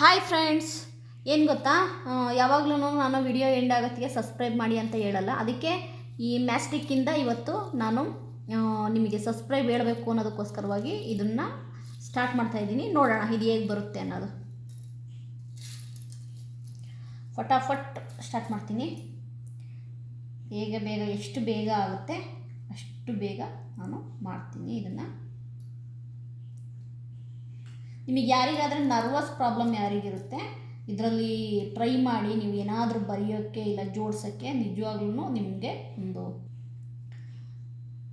Hi friends ಏನು ಗೊತ್ತಾ? ಯಾವಾಗಲೂ ನಾನು ವಿಡಿಯೋ ಎಂಡ್ ಆಗತ್ತಿಗೆ ಸಬ್ಸ್ಕ್ರೈಬ್ ಮಾಡಿ ಅಂತ ಹೇಳಲ್ಲ. ಅದಕ್ಕೆ ಈ ಮ್ಯಾಸ್ಟಿಕ್ಕಿಂದ ಇವತ್ತು ನಾನು ನಿಮಗೆ ಸಬ್ಸ್ಕ್ರೈಬ್ ಹೇಳಬೇಕು ಅನ್ನೋದಕ್ಕೋಸ್ಕರವಾಗಿ ಇದನ್ನು ಸ್ಟಾರ್ಟ್ ಮಾಡ್ತಾ ಇದ್ದೀನಿ. ನೋಡೋಣ, ಇದು ಹೇಗೆ ಬರುತ್ತೆ ಅನ್ನೋದು. ಫಟಾಫಟ್ ಸ್ಟಾರ್ಟ್ ಮಾಡ್ತೀನಿ. ಹೇಗೆ ಬೇಗ, ಎಷ್ಟು ಬೇಗ ಆಗುತ್ತೆ ಅಷ್ಟು ಬೇಗ ನಾನು ಮಾಡ್ತೀನಿ ಇದನ್ನು. ನಿಮಗೆ ಯಾರಿಗಾದರೆ ನರ್ವಸ್ ಪ್ರಾಬ್ಲಮ್ ಯಾರಿಗಿರುತ್ತೆ, ಇದರಲ್ಲಿ ಟ್ರೈ ಮಾಡಿ ನೀವು ಏನಾದರೂ ಬರೆಯೋಕ್ಕೆ ಇಲ್ಲ ಜೋಡಿಸೋಕ್ಕೆ ನಿಜವಾಗ್ಲೂ ನಿಮಗೆ ಒಂದು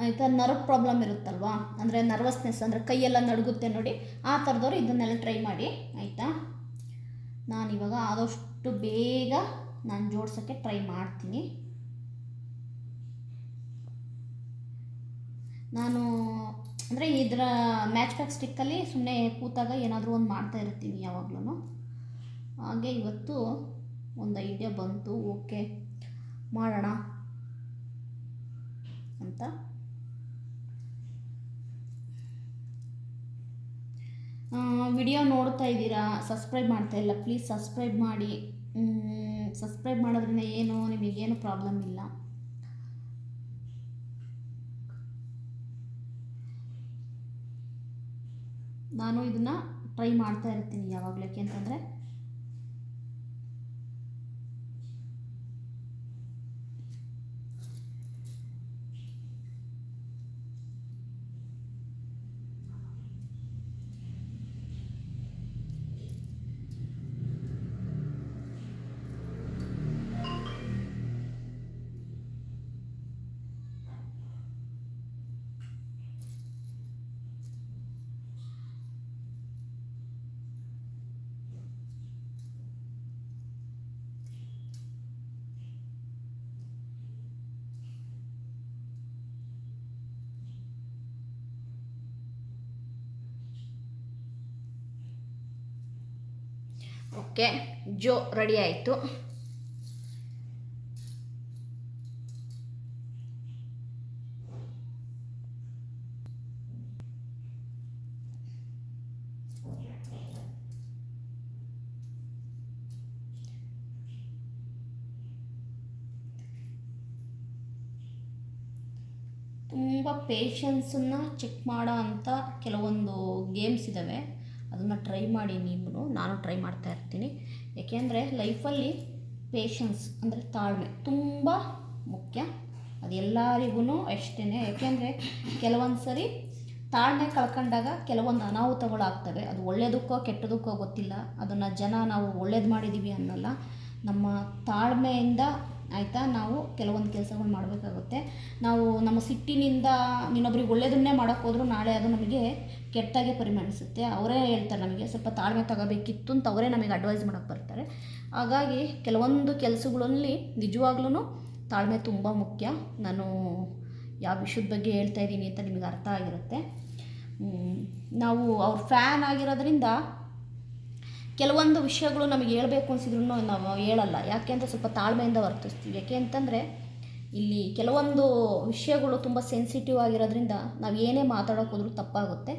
ಆಯಿತಾ ನರ್ವ್ ಪ್ರಾಬ್ಲಮ್ ಇರುತ್ತಲ್ವಾ? ಅಂದರೆ ನರ್ವಸ್ನೆಸ್ ಅಂದರೆ ಕೈಯೆಲ್ಲ ನಡುಗುತ್ತೆ ನೋಡಿ, ಆ ಥರದವ್ರು ಇದನ್ನೆಲ್ಲ ಟ್ರೈ ಮಾಡಿ, ಆಯಿತಾ? ನಾನಿವಾಗ ಆದಷ್ಟು ಬೇಗ ನಾನು ಜೋಡ್ಸೋಕ್ಕೆ ಟ್ರೈ ಮಾಡ್ತೀನಿ. ನಾನು, ಅಂದರೆ ಇದರ ಮ್ಯಾಚ್ ಪ್ಯಾಕ್ ಸ್ಟಿಕ್ಕಲ್ಲಿ ಸುಮ್ಮನೆ ಕೂತಾಗ ಏನಾದರೂ ಒಂದು ಮಾಡ್ತಾ ಇರ್ತೀನಿ ಯಾವಾಗ್ಲೂ ಹಾಗೆ ಇವತ್ತು ಒಂದು ಐಡಿಯಾ ಬಂತು, ಓಕೆ, ಮಾಡೋಣ ಅಂತ. ವಿಡಿಯೋ ನೋಡ್ತಾ ಇದ್ದೀರಾ? ಸಬ್ಸ್ಕ್ರೈಬ್ ಮಾಡ್ತಾ ಇಲ್ಲ. ಪ್ಲೀಸ್ ಸಬ್ಸ್ಕ್ರೈಬ್ ಮಾಡಿ. ಸಬ್ಸ್ಕ್ರೈಬ್ ಮಾಡೋದ್ರಿಂದ ಏನು, ನಿಮಗೇನು ಪ್ರಾಬ್ಲಮ್ ಇಲ್ಲ. ನಾನು ಇದನ್ನು ಟ್ರೈ ಮಾಡ್ತಾ ಇರ್ತೀನಿ ಯಾವಾಗಲೂ ಯಾಕೆಂತಂದರೆ ಓಕೆ ಜೋ ರೆಡಿ ಆಯಿತು. ತುಂಬ ಪೇಷನ್ಸನ್ನು ಚೆಕ್ ಮಾಡೋ ಅಂಥ ಕೆಲವೊಂದು ಗೇಮ್ಸ್ ಇದ್ದಾವೆ ಅದನ್ನು ಟ್ರೈ ಮಾಡಿ ನೀವು ನಾನು ಟ್ರೈ ಮಾಡ್ತಾ ಇರ್ತೀನಿ. ಏಕೆಂದರೆ ಲೈಫಲ್ಲಿ ಪೇಷನ್ಸ್ ಅಂದರೆ ತಾಳ್ಮೆ ತುಂಬ ಮುಖ್ಯ. ಅದು ಎಲ್ಲರಿಗೂ ಅಷ್ಟೇ ಯಾಕೆಂದರೆ ಕೆಲವೊಂದು ಸರಿ ತಾಳ್ಮೆ ಕಳ್ಕೊಂಡಾಗ ಕೆಲವೊಂದು ಅನಾಹುತಗಳು ಆಗ್ತವೆ ಅದು ಒಳ್ಳೆಯದಕ್ಕೋ ಕೆಟ್ಟದಕ್ಕೋ ಗೊತ್ತಿಲ್ಲ. ಅದನ್ನು ಜನ ನಾವು ಒಳ್ಳೇದು ಮಾಡಿದ್ದೀವಿ ಅನ್ನೋಲ್ಲ. ನಮ್ಮ ತಾಳ್ಮೆಯಿಂದ ಆಯಿತಾ? ನಾವು ಕೆಲವೊಂದು ಕೆಲಸಗಳು ಮಾಡಬೇಕಾಗುತ್ತೆ. ನಾವು ನಮ್ಮ ಸಿಟ್ಟಿನಿಂದ ಇನ್ನೊಬ್ರಿಗೆ ಒಳ್ಳೆಯದನ್ನೇ ಮಾಡೋಕ್ಕೆ ಹೋದ್ರೂ ನಾಳೆ ಅದು ನಮಗೆ ಕೆಟ್ಟಾಗೆ ಪರಿಣಮಿಸುತ್ತೆ. ಅವರೇ ಹೇಳ್ತಾರೆ ನಮಗೆ, ಸ್ವಲ್ಪ ತಾಳ್ಮೆ ತಗೋಬೇಕಿತ್ತು ಅಂತ ಅವರೇ ನಮಗೆ ಅಡ್ವೈಸ್ ಮಾಡೋಕ್ಕೆ ಬರ್ತಾರೆ. ಹಾಗಾಗಿ ಕೆಲವೊಂದು ಕೆಲಸಗಳಲ್ಲಿ ನಿಜವಾಗ್ಲೂ ತಾಳ್ಮೆ ತುಂಬ ಮುಖ್ಯ. ನಾನು ಯಾವ ವಿಷಯದ ಬಗ್ಗೆ ಹೇಳ್ತಾ ಇದ್ದೀನಿ ಅಂತ ನಿಮಗೆ ಅರ್ಥ ಆಗಿರುತ್ತೆ. ನಾವು ಅವ್ರ ಫ್ಯಾನ್ ಆಗಿರೋದ್ರಿಂದ ಕೆಲವೊಂದು ವಿಷಯಗಳು ನಮಗೆ ಹೇಳಬೇಕು ಅನಿಸಿದ್ರು ನಾವು ಹೇಳಲ್ಲ. ಯಾಕೆ ಅಂದರೆ ಸ್ವಲ್ಪ ತಾಳ್ಮೆಯಿಂದ ವರ್ತಿಸ್ತೀವಿ. ಯಾಕೆ ಅಂತಂದರೆ ಇಲ್ಲಿ ಕೆಲವೊಂದು ವಿಷಯಗಳು ತುಂಬ ಸೆನ್ಸಿಟಿವ್ ಆಗಿರೋದ್ರಿಂದ ನಾವು ಏನೇ ಮಾತಾಡೋಕೆ ಹೋದ್ರೂ ತಪ್ಪಾಗುತ್ತೆ.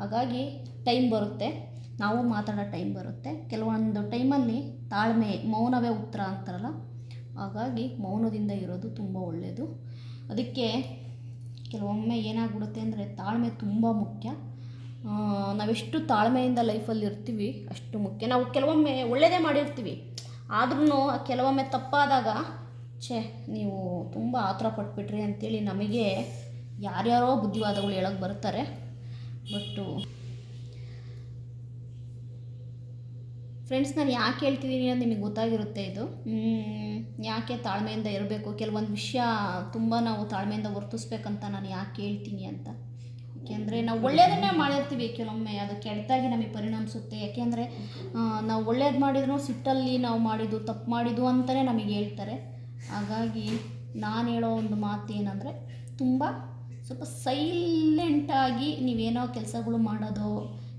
ಹಾಗಾಗಿ ಟೈಮ್ ಬರುತ್ತೆ. ನಾವು ಮಾತಾಡೋ ಟೈಮ್ ಬರುತ್ತೆ. ಕೆಲವೊಂದು ಟೈಮಲ್ಲಿ ತಾಳ್ಮೆ, ಮೌನವೇ ಉತ್ತರ ಅಂತಾರಲ್ಲ? ಹಾಗಾಗಿ ಮೌನದಿಂದ ಇರೋದು ತುಂಬ ಒಳ್ಳೆಯದು ಅದಕ್ಕೆ ಕೆಲವೊಮ್ಮೆ ಏನಾಗ್ಬಿಡುತ್ತೆ ಅಂದರೆ ತಾಳ್ಮೆ ತುಂಬ ಮುಖ್ಯ. ನಾವೆಷ್ಟು ತಾಳ್ಮೆಯಿಂದ ಲೈಫಲ್ಲಿ ಇರ್ತೀವಿ, ಅಷ್ಟು ಮುಖ್ಯ. ನಾವು ಕೆಲವೊಮ್ಮೆ ಒಳ್ಳೆಯದೇ ಮಾಡಿರ್ತೀವಿ ಆದ್ರೂ ಕೆಲವೊಮ್ಮೆ ತಪ್ಪಾದಾಗ, ಛೇ, ನೀವು ತುಂಬ ಆತರ ಪಟ್ಬಿಟ್ರಿ ಅಂತೇಳಿ ನಮಗೆ ಯಾರ್ಯಾರೋ ಬುದ್ಧಿವಾದಗಳು ಹೇಳೋಕ್ಕೆ ಬರ್ತಾರೆ. ಬಟ್ಟು ಫ್ರೆಂಡ್ಸ್ ನಾನು ಯಾಕೆ ಹೇಳ್ತಿದ್ದೀನಿ ಅಂತ ನಿಮಗೆ ಗೊತ್ತಾಗಿರುತ್ತೆ ಇದು. ಯಾಕೆ ತಾಳ್ಮೆಯಿಂದ ಇರಬೇಕು? ಕೆಲವೊಂದು ವಿಷಯ ತುಂಬ ನಾವು ತಾಳ್ಮೆಯಿಂದ ವರ್ತಿಸ್ಬೇಕಂತ ನಾನು ಯಾಕೆ ಹೇಳ್ತೀನಿ ಅಂತ. ಯಾಕೆಂದರೆ ನಾವು ಒಳ್ಳೆಯದನ್ನೇ ಮಾಡಿರ್ತೀವಿ ಕೆಲವೊಮ್ಮೆ, ಅದು ಕೆಟ್ಟದಾಗಿ ನಮಗೆ ಪರಿಣಮಿಸುತ್ತೆ. ಯಾಕೆಂದರೆ ನಾವು ಒಳ್ಳೇದು ಮಾಡಿದ್ರು ಸಿಟ್ಟಲ್ಲಿ ನಾವು ಮಾಡಿದ್ದು ತಪ್ಪು ಮಾಡಿದ್ದು ಅಂತಲೇ ನಮಗೆ ಹೇಳ್ತಾರೆ. ಹಾಗಾಗಿ ನಾನು ಹೇಳೋ ಒಂದು ಮಾತು ಏನಂದರೆ ತುಂಬ ಸ್ವಲ್ಪ ಸೈಲೆಂಟಾಗಿ ನೀವೇನೋ ಕೆಲಸಗಳು ಮಾಡೋದು,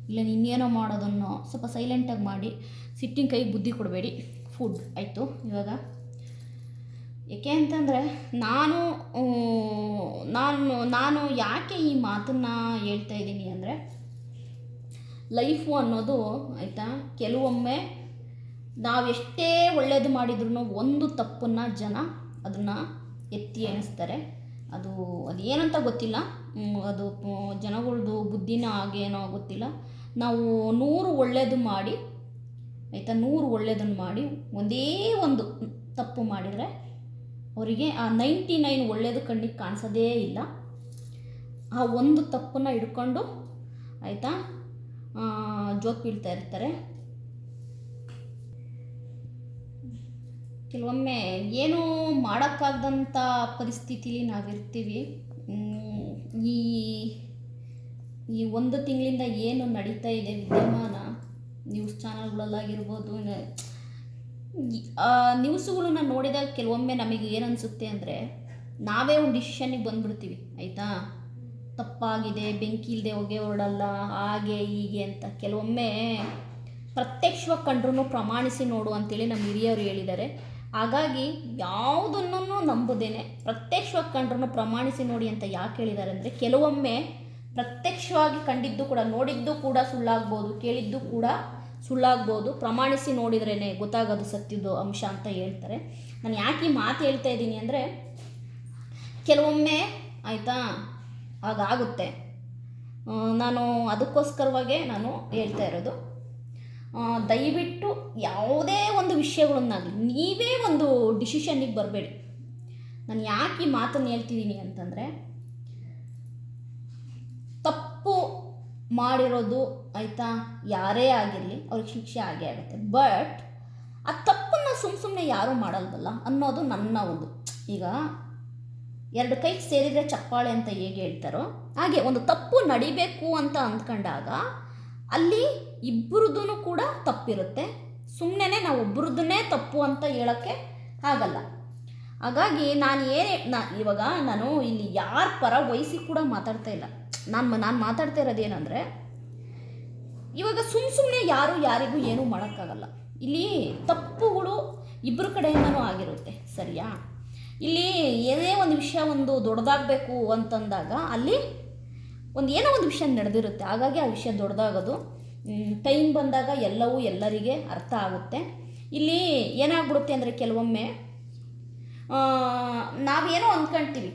ಇಲ್ಲ ಇನ್ನೇನೋ ಮಾಡೋದನ್ನೋ ಸ್ವಲ್ಪ ಸೈಲೆಂಟಾಗಿ ಮಾಡಿ, ಸಿಟ್ಟಿನ ಕೈಗೆ ಬುದ್ಧಿ ಕೊಡಬೇಡಿ. ಫುಡ್ ಆಯಿತು. ಇವಾಗ ಏಕೆ ಅಂತಂದರೆ ನಾನು ನಾನು ನಾನು ಯಾಕೆ ಈ ಮಾತನ್ನು ಹೇಳ್ತಾ ಇದ್ದೀನಿ ಅಂದರೆ ಲೈಫು ಅನ್ನೋದು ಆಯಿತಾ, ಕೆಲವೊಮ್ಮೆ ನಾವೆಷ್ಟೇ ಒಳ್ಳೇದು ಮಾಡಿದ್ರು ಒಂದು ತಪ್ಪನ್ನು ಜನ ಅದನ್ನು ಎತ್ತಿ ಎಣಿಸ್ತಾರೆ. ಅದು ಅದೇನಂತ ಗೊತ್ತಿಲ್ಲ. ಅದು ಜನಗಳದ್ದು ಬುದ್ಧಿನ ಹಾಗೇನೋ ಗೊತ್ತಿಲ್ಲ. ನಾವು ನೂರು ಒಳ್ಳೇದು ಮಾಡಿ, ಆಯಿತಾ, ನೂರು ಒಳ್ಳೇದನ್ನು ಮಾಡಿ ಒಂದೇ ಒಂದು ತಪ್ಪು ಮಾಡಿದರೆ ಅವರಿಗೆ ಆ ನೈಂಟಿ ನೈನ್ ಒಳ್ಳೆಯದು ಕಣ್ಣಿಗೆ ಕಾಣಿಸೋದೇ ಇಲ್ಲ. ಆ ಒಂದು ತಪ್ಪನ್ನು ಹಿಡ್ಕೊಂಡು ಆಯಿತಾ? ಜೋಕ್ ಬೀಳ್ತಾ ಇರ್ತಾರೆ. ಕೆಲವೊಮ್ಮೆ ಏನೂ ಮಾಡೋಕ್ಕಾಗದಂಥ ಪರಿಸ್ಥಿತಿಲಿ ನಾವಿರ್ತೀವಿ. ಈ ಈ ಒಂದು ತಿಂಗಳಿಂದ ಏನು ನಡೀತಾ ಇದೆ ವಿದ್ಯಮಾನ ನ್ಯೂಸ್ ಚಾನಲ್ಗಳಲ್ಲಾಗಿರ್ಬೋದು ನ್ಯೂಸುಗಳನ್ನ ನೋಡಿದಾಗ ಕೆಲವೊಮ್ಮೆ ನಮಗೆ ಏನು ಅನಿಸುತ್ತೆ ಅಂದರೆ ನಾವೇ ಒಂದು ಡಿಸಿಷನ್ನಿಗೆ ಬಂದ್ಬಿಡ್ತೀವಿ, ಆಯಿತಾ? ತಪ್ಪಾಗಿದೆ, ಬೆಂಕಿ ಇಲ್ಲದೆ ಹೊಗೆ ಹೊರಡಲ್ಲ, ಹಾಗೆ ಹೀಗೆ ಅಂತ. ಕೆಲವೊಮ್ಮೆ ಪ್ರತ್ಯಕ್ಷವಾಗಿ ಕಂಡ್ರೂ ಪ್ರಮಾಣಿಸಿ ನೋಡು ಅಂತೇಳಿ ನಮ್ಮ ಹಿರಿಯರು ಹೇಳಿದ್ದಾರೆ. ಹಾಗಾಗಿ ಯಾವುದನ್ನೂ ನಂಬುದೇನೆ, ಪ್ರತ್ಯಕ್ಷವಾಗಿ ಕಂಡ್ರೂ ಪ್ರಮಾಣಿಸಿ ನೋಡಿ ಅಂತ ಯಾಕೆ ಹೇಳಿದ್ದಾರೆ ಅಂದರೆ ಕೆಲವೊಮ್ಮೆ ಪ್ರತ್ಯಕ್ಷವಾಗಿ ಕಂಡಿದ್ದು ಕೂಡ, ನೋಡಿದ್ದು ಕೂಡ ಸುಳ್ಳಾಗ್ಬೋದು, ಕೇಳಿದ್ದು ಕೂಡ ಸುಳ್ಳಾಗ್ಬೋದು, ಪ್ರಮಾಣಿಸಿ ನೋಡಿದ್ರೇ ಗೊತ್ತಾಗೋದು ಸತ್ಯದ ಅಂಶ ಅಂತ ಹೇಳ್ತಾರೆ. ನಾನು ಯಾಕೆ ಈ ಮಾತು ಹೇಳ್ತಾ ಇದ್ದೀನಿ ಅಂದರೆ, ಕೆಲವೊಮ್ಮೆ ಆಯಿತಾ, ಹಾಗಾಗುತ್ತೆ. ನಾನು ಅದಕ್ಕೋಸ್ಕರವಾಗೇ ನಾನು ಹೇಳ್ತಾ ಇರೋದು. ದಯವಿಟ್ಟು ಯಾವುದೇ ಒಂದು ವಿಷಯಗಳನ್ನಾಗಲಿ, ನೀವೇ ಒಂದು ಡಿಸಿಷನ್ನಿಗೆ ಬರಬೇಡಿ. ನಾನು ಯಾಕೆ ಈ ಮಾತನ್ನು ಹೇಳ್ತಿದ್ದೀನಿ ಅಂತಂದರೆ ತಪ್ಪು ಮಾಡಿರೋದು ಆಯಿತಾ? ಯಾರೇ ಆಗಿರಲಿ ಅವ್ರಿಗೆ ಶಿಕ್ಷೆ ಆಗೇ ಆಗುತ್ತೆ. ಬಟ್ ಆ ತಪ್ಪನ್ನು ಸುಮ್ಮ ಸುಮ್ಮನೆ ಯಾರೂ ಮಾಡಲ್ವಲ್ಲ ಅನ್ನೋದು ನನ್ನ ಒಂದು ಈಗ ಎರಡು ಕೈ ಸೇರಿದರೆ ಚಪ್ಪಾಳೆ ಅಂತ ಹೇಗೆ ಹೇಳ್ತಾರೋ, ಹಾಗೆ ಒಂದು ತಪ್ಪು ನಡಿಬೇಕು ಅಂತ ಅಂದ್ಕೊಂಡಾಗ ಅಲ್ಲಿ ಇಬ್ಬರದ್ದು ಕೂಡ ತಪ್ಪಿರುತ್ತೆ. ಸುಮ್ಮನೆ ನಾವು ಒಬ್ಬರದ್ದನ್ನೇ ತಪ್ಪು ಅಂತ ಹೇಳೋಕ್ಕೆ ಆಗಲ್ಲ. ಹಾಗಾಗಿ ನಾನು ಏನೇ, ನಾ ಇವಾಗ ನಾನು ಇಲ್ಲಿ ಯಾರ ಪರ ವಹಿಸಿ ಕೂಡ ಮಾತಾಡ್ತಾ ಇಲ್ಲ. ನಾನು ನಾನು ಮಾತಾಡ್ತಾ ಇರೋದು ಏನಂದರೆ, ಇವಾಗ ಸುಮ್ಮ ಸುಮ್ಮನೆ ಯಾರು ಯಾರಿಗೂ ಏನೂ ಮಾಡೋಕ್ಕಾಗಲ್ಲ. ಇಲ್ಲಿ ತಪ್ಪುಗಳು ಇಬ್ಬರ ಕಡೆಯಿಂದನೂ ಆಗಿರುತ್ತೆ, ಸರಿಯಾ? ಇಲ್ಲಿ ಏನೇ ಒಂದು ವಿಷಯ ಒಂದು ದೊಡ್ಡದಾಗಬೇಕು ಅಂತಂದಾಗ ಅಲ್ಲಿ ಒಂದು ಏನೋ ಒಂದು ವಿಷಯ ನಡೆದಿರುತ್ತೆ. ಹಾಗಾಗಿ ಆ ವಿಷಯ ದೊಡ್ಡದಾಗೋದು ಟೈಮ್ ಬಂದಾಗ ಎಲ್ಲವೂ ಎಲ್ಲರಿಗೆ ಅರ್ಥ ಆಗುತ್ತೆ. ಇಲ್ಲಿ ಏನಾಗ್ಬಿಡುತ್ತೆ ಅಂದರೆ ಕೆಲವೊಮ್ಮೆ ನಾವೇನೋ ಅಂದ್ಕೊಳ್ತೀವಿ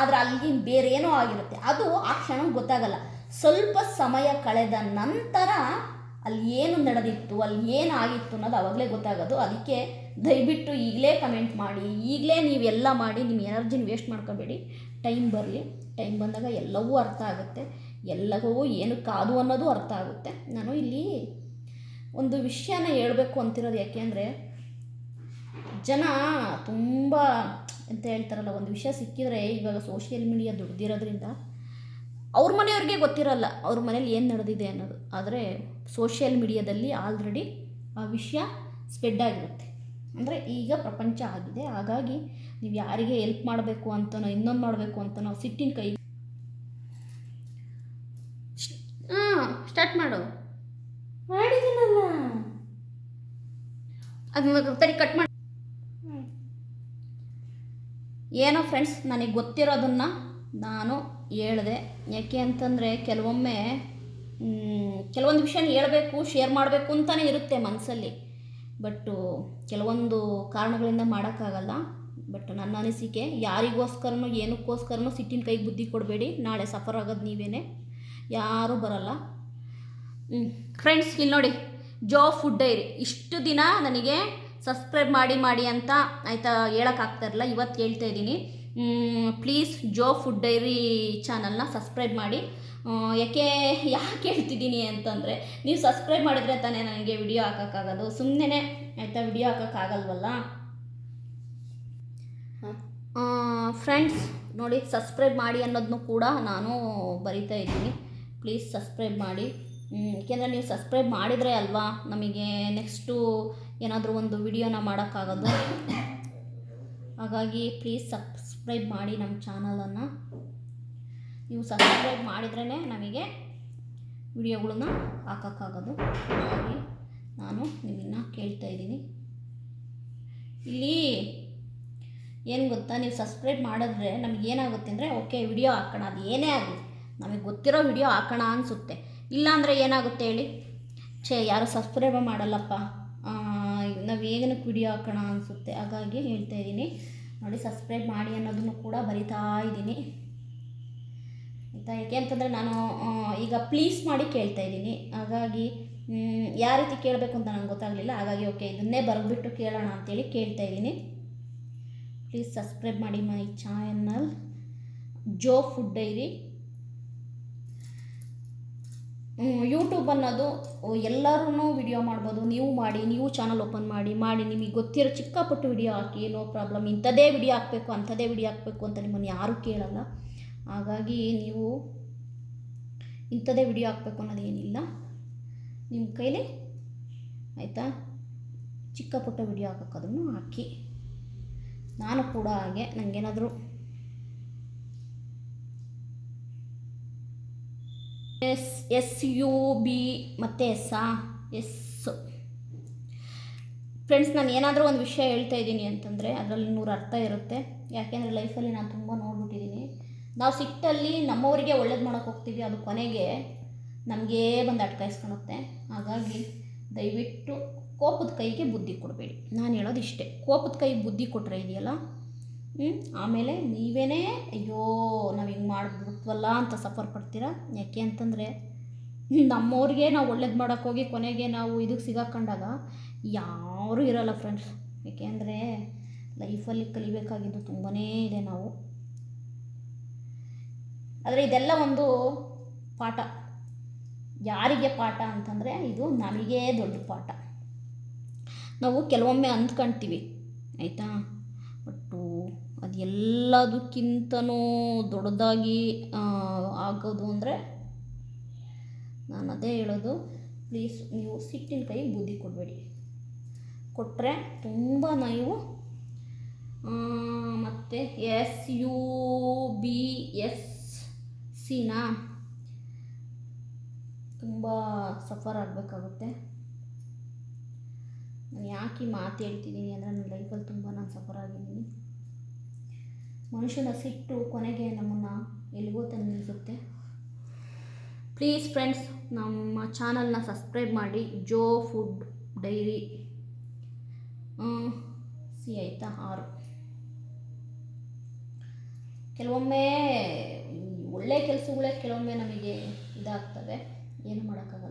ಆದರೆ ಅಲ್ಲಿ ಬೇರೆ ಏನೋ ಆಗಿರುತ್ತೆ. ಅದು ಆ ಕ್ಷಣ ಗೊತ್ತಾಗಲ್ಲ. ಸ್ವಲ್ಪ ಸಮಯ ಕಳೆದ ನಂತರ ಅಲ್ಲಿ ಏನು ನಡೆದಿತ್ತು, ಅಲ್ಲಿ ಏನು ಆಗಿತ್ತು ಅನ್ನೋದು ಅವಾಗಲೇ ಗೊತ್ತಾಗೋದು. ಅದಕ್ಕೆ ದಯವಿಟ್ಟು ಈಗಲೇ ಕಮೆಂಟ್ ಮಾಡಿ, ಈಗಲೇ ನೀವೆಲ್ಲ ಮಾಡಿ, ನಿಮ್ಮ ಎನರ್ಜಿನ ವೇಸ್ಟ್ ಮಾಡ್ಕೋಬೇಡಿ. ಟೈಮ್ ಬರಲಿ ಟೈಮ್ ಬಂದಾಗ ಎಲ್ಲವೂ ಅರ್ಥ ಆಗುತ್ತೆ. ಎಲ್ಲವೂ ಏನು ಕಾದು ಅನ್ನೋದು ಅರ್ಥ ಆಗುತ್ತೆ. ನಾನು ಇಲ್ಲಿ ಒಂದು ವಿಷಯನ ಹೇಳಬೇಕು ಅಂತಿರೋದು ಯಾಕೆ ಅಂದರೆ ಜನ ತುಂಬ ಅಂತ ಹೇಳ್ತಾರಲ್ಲ ಒಂದು ವಿಷಯ ಸಿಕ್ಕಿದ್ರೆ ಇವಾಗ ಸೋಷಿಯಲ್ ಮೀಡಿಯಾ ದುಡ್ದಿರೋದ್ರಿಂದ ಅವ್ರ ಮನೆಯವ್ರಿಗೆ ಗೊತ್ತಿರಲ್ಲ ಅವ್ರ ಮನೇಲಿ ಏನು ನಡೆದಿದೆ ಅನ್ನೋದು. ಆದರೆ ಸೋಷಿಯಲ್ ಮೀಡಿಯಾದಲ್ಲಿ ಆಲ್ರೆಡಿ ಆ ವಿಷಯ ಸ್ಪ್ರೆಡ್ ಆಗಿರುತ್ತೆ. ಅಂದರೆ ಈಗ ಪ್ರಪಂಚ ಆಗಿದೆ. ಹಾಗಾಗಿ ನೀವು ಯಾರಿಗೆ ಹೆಲ್ಪ್ ಮಾಡಬೇಕು ಅಂತನೋ ಇನ್ನೊಂದು ಮಾಡಬೇಕು ಅಂತನೋ ಸಿಟ್ಟಿನ ಕೈ ಹಾಂ ಸ್ಟಾರ್ಟ್ ಮಾಡು. ಮಾಡಿದ್ದೀನಲ್ಲ ಅದನ್ನ ತಡಿ ಕಟ್ ಮಾಡಿ. ಏನೋ ಫ್ರೆಂಡ್ಸ್ ನನಗೆ ಗೊತ್ತಿರೋದನ್ನು ನಾನು ಹೇಳಿದೆ. ಯಾಕೆ ಅಂತಂದರೆ ಕೆಲವೊಮ್ಮೆ ಕೆಲವೊಂದು ವಿಷಯ ಹೇಳಬೇಕು ಶೇರ್ ಮಾಡಬೇಕು ಅಂತಲೇ ಇರುತ್ತೆ ಮನಸ್ಸಲ್ಲಿ ಬಟ್ಟು ಕೆಲವೊಂದು ಕಾರಣಗಳಿಂದ ಮಾಡೋಕ್ಕಾಗಲ್ಲ. ಬಟ್ ನನ್ನ ಅನಿಸಿಕೆ, ಯಾರಿಗೋಸ್ಕರನೂ, ಏನಕ್ಕೋಸ್ಕರನೂ ಸಿಟ್ಟಿನ ಕೈಗೆ ಬುದ್ಧಿ ಕೊಡಬೇಡಿ. ನಾಳೆ ಸಫರ್ ಆಗೋದು ನೀವೇನೆ. ಯಾರೂ ಬರಲ್ಲ. ಫ್ರೆಂಡ್ಸ್ ಇಲ್ಲಿ ನೋಡಿ ಜೋ ಫುಡ್ ಡೈರಿ. ಇಷ್ಟು ದಿನ ನನಗೆ ಸಬ್ಸ್ಕ್ರೈಬ್ ಮಾಡಿ ಮಾಡಿ ಅಂತ ಆಯಿತಾ ಹೇಳೋಕ್ಕಾಗ್ತಾ ಇರಲ್ಲ ಇವತ್ತು ಹೇಳ್ತಾ ಇದ್ದೀನಿ. ಪ್ಲೀಸ್ ಜೋ ಫುಡ್ ಡೈರಿ ಚಾನಲ್ನ ಸಬ್ಸ್ಕ್ರೈಬ್ ಮಾಡಿ. ಯಾಕೆ ಯಾಕೆ ಹೇಳ್ತಿದ್ದೀನಿ ಅಂತಂದರೆ ನೀವು ಸಬ್ಸ್ಕ್ರೈಬ್ ಮಾಡಿದರೆ ತಾನೇ ನನಗೆ ವಿಡಿಯೋ ಹಾಕೋಕ್ಕಾಗೋದು. ಸುಮ್ಮನೆ ಆಯಿತಾ ವಿಡಿಯೋ ಹಾಕೋಕ್ಕಾಗಲ್ವಲ್ಲ ಫ್ರೆಂಡ್ಸ್ ನೋಡಿ ಸಬ್ಸ್ಕ್ರೈಬ್ ಮಾಡಿ ಅನ್ನೋದನ್ನು ಕೂಡ ನಾನು ಬರಿತಾ ಇದ್ದೀನಿ. ಪ್ಲೀಸ್ ಸಬ್ಸ್ಕ್ರೈಬ್ ಮಾಡಿ. ಏಕೆಂದರೆ ನೀವು ಸಬ್ಸ್ಕ್ರೈಬ್ ಮಾಡಿದರೆ ಅಲ್ವಾ? ನಮಗೆ ನೆಕ್ಸ್ಟು ಏನಾದರೂ ಒಂದು ವಿಡಿಯೋನ ಮಾಡೋಕ್ಕಾಗೋದು. ಹಾಗಾಗಿ ಪ್ಲೀಸ್ ಸಬ್ಸ್ಕ್ರೈಬ್ ಮಾಡಿ ನಮ್ಮ ಚಾನಲನ್ನು ನೀವು ಸಬ್ಸ್ಕ್ರೈಬ್ ಮಾಡಿದ್ರೇ ನಮಗೆ ವಿಡಿಯೋಗಳನ್ನ ಹಾಕೋಕ್ಕಾಗೋದು. ಹಾಗಾಗಿ ನಾನು ನಿಮ್ಮನ್ನು ಕೇಳ್ತಾ ಇದ್ದೀನಿ. ಇಲ್ಲಿ ಏನು ಗೊತ್ತಾ? ನೀವು ಸಬ್ಸ್ಕ್ರೈಬ್ ಮಾಡಿದ್ರೆ ನಮಗೇನಾಗುತ್ತೆ ಅಂದರೆ ಓಕೆ ವಿಡಿಯೋ ಹಾಕೋಣ. ಅದು ಏನೇ ಆಗಲಿ, ನಮಗೆ ಗೊತ್ತಿರೋ ವಿಡಿಯೋ ಹಾಕೋಣ ಅನಿಸುತ್ತೆ. ಇಲ್ಲಾಂದರೆ ಏನಾಗುತ್ತೆ ಹೇಳಿ? ಛೇ, ಯಾರು ಸಬ್ಸ್ಕ್ರೈಬ್ ಮಾಡಲ್ಲಪ್ಪ. ನಾವು ಏನಕ್ಕೆ ವಿಡಿಯೋ ಹಾಕೋಣ ಅನಿಸುತ್ತೆ. ಹಾಗಾಗಿ ಹೇಳ್ತಾ ಇದ್ದೀನಿ. ನೋಡಿ ಸಬ್ಸ್ಕ್ರೈಬ್ ಮಾಡಿ ಅನ್ನೋದನ್ನು ಕೂಡ ಬರಿತಾ ಇದ್ದೀನಿ. ಆಯಿತಾ? ಯಾಕೆ ಅಂತಂದರೆ ನಾನು ಈಗ ಪ್ಲೀಸ್ ಮಾಡಿ ಕೇಳ್ತಾ ಇದ್ದೀನಿ. ಹಾಗಾಗಿ ಯಾವ ರೀತಿ ಕೇಳಬೇಕು ಅಂತ ನನಗೆ ಗೊತ್ತಾಗಲಿಲ್ಲ. ಹಾಗಾಗಿ ಓಕೆ ಇದನ್ನೇ ಬರೆದ್ಬಿಟ್ಟು ಕೇಳೋಣ ಅಂತೇಳಿ ಕೇಳ್ತಾ ಇದ್ದೀನಿ. ಪ್ಲೀಸ್ ಸಬ್ಸ್ಕ್ರೈಬ್ ಮಾಡಿ my channel. Jo food diary. YouTube ಅನ್ನೋದು ಎಲ್ಲರೂ ವಿಡಿಯೋ ಮಾಡ್ಬೋದು. ನೀವು ಮಾಡಿ, ನೀವು ಚಾನಲ್ ಓಪನ್ ಮಾಡಿ ಮಾಡಿ, ನಿಮಗೆ ಗೊತ್ತಿರೋ ಚಿಕ್ಕಪಟ್ಟು ವಿಡಿಯೋ ಹಾಕಿ ನೋ ಪ್ರಾಬ್ಲಮ್ ಇಂಥದ್ದೇ ವಿಡಿಯೋ ಹಾಕಬೇಕು, ಅಂಥದ್ದೇ ವಿಡಿಯೋ ಹಾಕಬೇಕು ಅಂತ ನಿಮ್ಮನ್ನು ಯಾರೂ ಕೇಳಲ್ಲ. ಹಾಗಾಗಿ ನೀವು ಇಂಥದ್ದೇ ವಿಡಿಯೋ ಹಾಕಬೇಕು ಅನ್ನೋದೇನಿಲ್ಲ ನಿಮ್ಮ ಕೈಲಿ, ಆಯಿತಾ? ಚಿಕ್ಕ ಪುಟ್ಟ ವಿಡಿಯೋ ಹಾಕೋಕ್ಕದನ್ನು ಹಾಕಿ. ನಾನು ಕೂಡ ಹಾಗೆ ನನಗೇನಾದರೂ ಎಸ್ ಎಸ್ ಯು ಬಿ ಮತ್ತು ಎಸ್ ಆ ಎಸ್. ಫ್ರೆಂಡ್ಸ್ ನಾನು ಏನಾದರೂ ಒಂದು ವಿಷಯ ಹೇಳ್ತಾ ಇದ್ದೀನಿ ಅಂತಂದರೆ ಅದರಲ್ಲಿ ನೂರು ಅರ್ಥ ಇರುತ್ತೆ. ಯಾಕೆಂದರೆ ಲೈಫಲ್ಲಿ ನಾನು ತುಂಬ ನೋಡ್ಬಿಟ್ಟಿದ್ದೀನಿ ನಾವು ಸಿಟ್ಟಲ್ಲಿ ನಮ್ಮವರಿಗೆ ಒಳ್ಳೇದು ಮಾಡೋಕೆ ಹೋಗ್ತೀವಿ, ಅದು ಕೊನೆಗೆ ನಮಗೇ ಬಂದು ಅಟ್ಕಾಯಿಸ್ಕೊಳುತ್ತೆ. ಹಾಗಾಗಿ ದಯವಿಟ್ಟು ಕೋಪದ ಕೈಗೆ ಬುದ್ಧಿ ಕೊಡಬೇಡಿ. ನಾನು ಹೇಳೋದು ಇಷ್ಟೇ. ಕೋಪದ ಕೈಗೆ ಬುದ್ಧಿ ಕೊಟ್ಟರೆ ಇದೆಯಲ್ಲ? ಆಮೇಲೆ ನೀವೇ ಅಯ್ಯೋ, ನಾವು ಹಿಂಗೆ ಮಾಡಿಬಿಡ್ತವಲ್ಲ ಅಂತ ಸಫರ್ ಪಡ್ತೀರಾ? ಯಾಕೆ ಅಂತಂದರೆ, ನಮ್ಮವ್ರಿಗೆ ನಾವು ಒಳ್ಳೇದು ಮಾಡೋಕ್ಕೋಗಿ ಕೊನೆಗೆ ನಾವು ಇದಕ್ಕೆ ಸಿಗಾಕೊಂಡಾಗ ಯಾರೂ ಇರೋಲ್ಲ ಫ್ರೆಂಡ್ಸ್ ಏಕೆಂದರೆ ಲೈಫಲ್ಲಿ ಕಲಿಬೇಕಾಗಿದ್ದು ತುಂಬಾ ಇದೆ ನಾವು. ಆದರೆ ಇದೆಲ್ಲ ಒಂದು ಪಾಠ. ಯಾರಿಗೆ ಪಾಠ ಅಂತಂದರೆ, ಇದು ನಮಗೇ ದೊಡ್ಡ ಪಾಠ. ನಾವು ಕೆಲವೊಮ್ಮೆ ಅಂದ್ಕೊಳ್ತೀವಿ ಆಯಿತಾ? ಬಟ್ಟು ಅದು ಎಲ್ಲದಕ್ಕಿಂತನೂ ದೊಡ್ಡದಾಗಿ ಆಗೋದು ಅಂದರೆ ನಾನು ಅದೇ ಹೇಳೋದು ಪ್ಲೀಸ್ ನೀವು ಸಿಟ್ಟಿನ ಕೈ ಬುದ್ಧಿ ಕೊಡಬೇಡಿ. ಕೊಟ್ಟರೆ ತುಂಬ ನೀವು. ಮತ್ತು ಎಸ್ ಯು ಬಿ ಎಸ್ ಸಿನಾ ತುಂಬ ಸಫರ್ ಆಗಬೇಕಾಗುತ್ತೆ. ನಾನು ಯಾಕೆ ಮಾತು ಹೇಳ್ತಿದ್ದೀನಿ ಅಂದರೆ ನನ್ನ ಲೈಫಲ್ಲಿ ತುಂಬ ನಾನು ಸಫರ್ ಆಗಿದ್ದೀನಿ. ಮನುಷ್ಯನ ಸಿಟ್ಟು ಕೊನೆಗೆ ನಮ್ಮನ್ನು ಎಲ್ಲಿಗೋ ತಂದು ನಿಲ್ಲಿಸುತ್ತೆ. ಪ್ಲೀಸ್ ಫ್ರೆಂಡ್ಸ್ ನಮ್ಮ ಚಾನಲ್ನ ಸಬ್ಸ್ಕ್ರೈಬ್ ಮಾಡಿ, ಜೋ ಫುಡ್ ಡೈರಿ. ಸಿ ಆಯಿತಾ? ಆರು. ಕೆಲವೊಮ್ಮೆ, ಒಳ್ಳೆ ಕೆಲಸಗಳೇ ಕೆಲವೊಮ್ಮೆ ನಮಗೆ ಇದಾಗ್ತವೆ. ಏನು ಮಾಡೋಕ್ಕಾಗಲ್ಲ.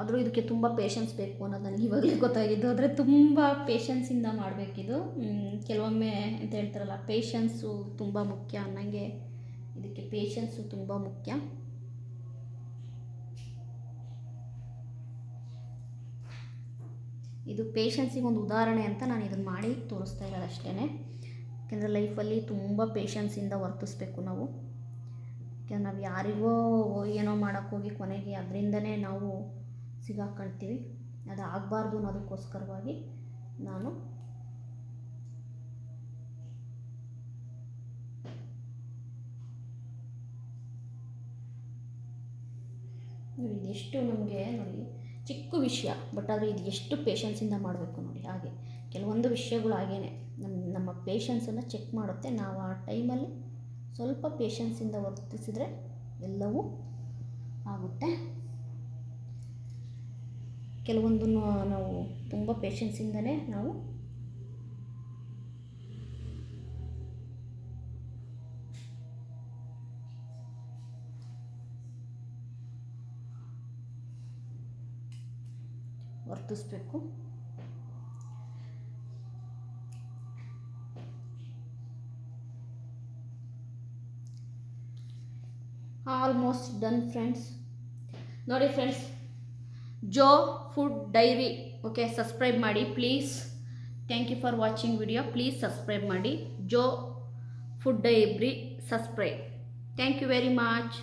ಆದರೂ ಇದಕ್ಕೆ ತುಂಬ ಪೇಷನ್ಸ್ ಬೇಕು ಅನ್ನೋದು ನನಗೆ ಇವಾಗಲೇ ಗೊತ್ತಾಗಿದ್ದು. ಆದರೆ ತುಂಬ ಪೇಷನ್ಸಿಂದ ಮಾಡಬೇಕಿದು. ಕೆಲವೊಮ್ಮೆ ಅಂತ ಹೇಳ್ತಾರಲ್ಲ ಪೇಷನ್ಸು ತುಂಬ ಮುಖ್ಯ ಅನ್ನಂಗೆ ಇದಕ್ಕೆ ಪೇಷನ್ಸು ತುಂಬ ಮುಖ್ಯ. ಇದು ಪೇಷನ್ಸಿಗೆ ಒಂದು ಉದಾಹರಣೆ ಅಂತ ನಾನು ಇದನ್ನು ಮಾಡಿ ತೋರಿಸ್ತಾ ಇರೋದು ಅಷ್ಟೇ ಯಾಕೆಂದರೆ ಲೈಫಲ್ಲಿ ತುಂಬ ಪೇಷನ್ಸಿಂದ ವರ್ತಿಸ್ಬೇಕು ನಾವು. ಯಾಕೆಂದ್ರೆ ನಾವು ಯಾರಿಗೋ ಏನೋ ಮಾಡೋಕ್ಕೋಗಿ ಕೊನೆಗೆ ಅದರಿಂದನೇ ನಾವು ಸಿಗಾಕೊಳ್ತೀವಿ. ಅದು ಆಗಬಾರ್ದು ಅನ್ನೋದಕ್ಕೋಸ್ಕರವಾಗಿ ನಾನು ನೋಡಿ, ಇದೆಷ್ಟು ನಮಗೆ ನೋಡಿ, ಚಿಕ್ಕ ವಿಷಯ, ಬಟ್ ಆದರೆ ಇದು ಎಷ್ಟು ಪೇಷನ್ಸಿಂದ ಮಾಡಬೇಕು ನೋಡಿ, ಹಾಗೆ. ಕೆಲವೊಂದು ವಿಷಯಗಳು ಹಾಗೇ ನಮ್ಮ ನಮ್ಮ ಪೇಷನ್ಸನ್ನು ಚೆಕ್ ಮಾಡುತ್ತೆ. ನಾವು ಆ ಟೈಮಲ್ಲಿ ಸ್ವಲ್ಪ ಪೇಷನ್ಸಿಂದ ವರ್ತಿಸಿದರೆ ಎಲ್ಲವೂ ಆಗುತ್ತೆ. ಕೆಲವೊಂದನ್ನು ನಾವು ತುಂಬ ಪೇಷನ್ಸಿಂದನೇ ನಾವು ವರ್ತಿಸ್ಬೇಕು. ಆಲ್ಮೋಸ್ಟ್ ಡನ್ ಫ್ರೆಂಡ್ಸ್ ನೋಡಿ friends Jo food diary okay subscribe ಮಾಡಿ please thank you for watching video please subscribe ಮಾಡಿ. Jo food diary subscribe thank you very much